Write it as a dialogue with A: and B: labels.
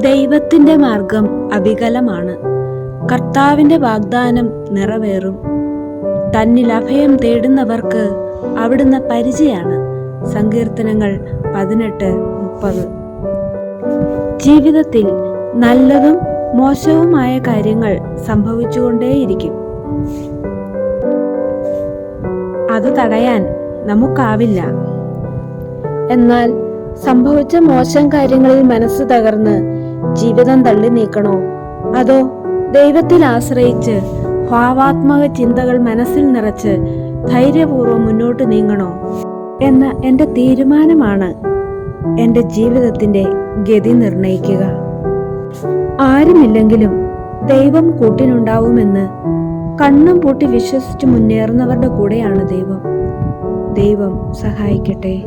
A: ദൈവത്തിന്റെ മാർഗം അവികലമാണ്. കർത്താവിന്റെ വാഗ്ദാനം നിറവേറും. തന്നിൽ അഭയം തേടുന്നവർക്ക് അവിടുന്ന് പരിചയാണ്. സങ്കീർത്തനങ്ങൾ പതിനെട്ട് മുപ്പത്. ജീവിതത്തിൽ നല്ലതും മോശവുമായ കാര്യങ്ങൾ സംഭവിച്ചുകൊണ്ടേയിരിക്കും. അത് തടയാൻ നമുക്കാവില്ല. എന്നാൽ സംഭവിച്ച മോശം കാര്യങ്ങളിൽ മനസ്സ് തകർന്ന് ജീവിതം തള്ളി നീക്കണോ? അതോ ദൈവത്തിൽ ആശ്രയിച്ച് ഭാവാത്മക ചിന്തകൾ മനസ്സിൽ നിറച്ച് ധൈര്യപൂർവം മുന്നോട്ട് നീങ്ങണോ? എന്ന എന്റെ തീരുമാനമാണ് എന്റെ ജീവിതത്തിന്റെ ഗതി നിർണയിക്കുക ആരുമില്ലെങ്കിലും ദൈവം കൂട്ടിനുണ്ടാവുമെന്ന് കണ്ണും പൂട്ടി വിശ്വസിച്ച് മുന്നേറുന്നവരുടെ കൂടെയാണ് ദൈവം. ദൈവം സഹായിക്കട്ടെ.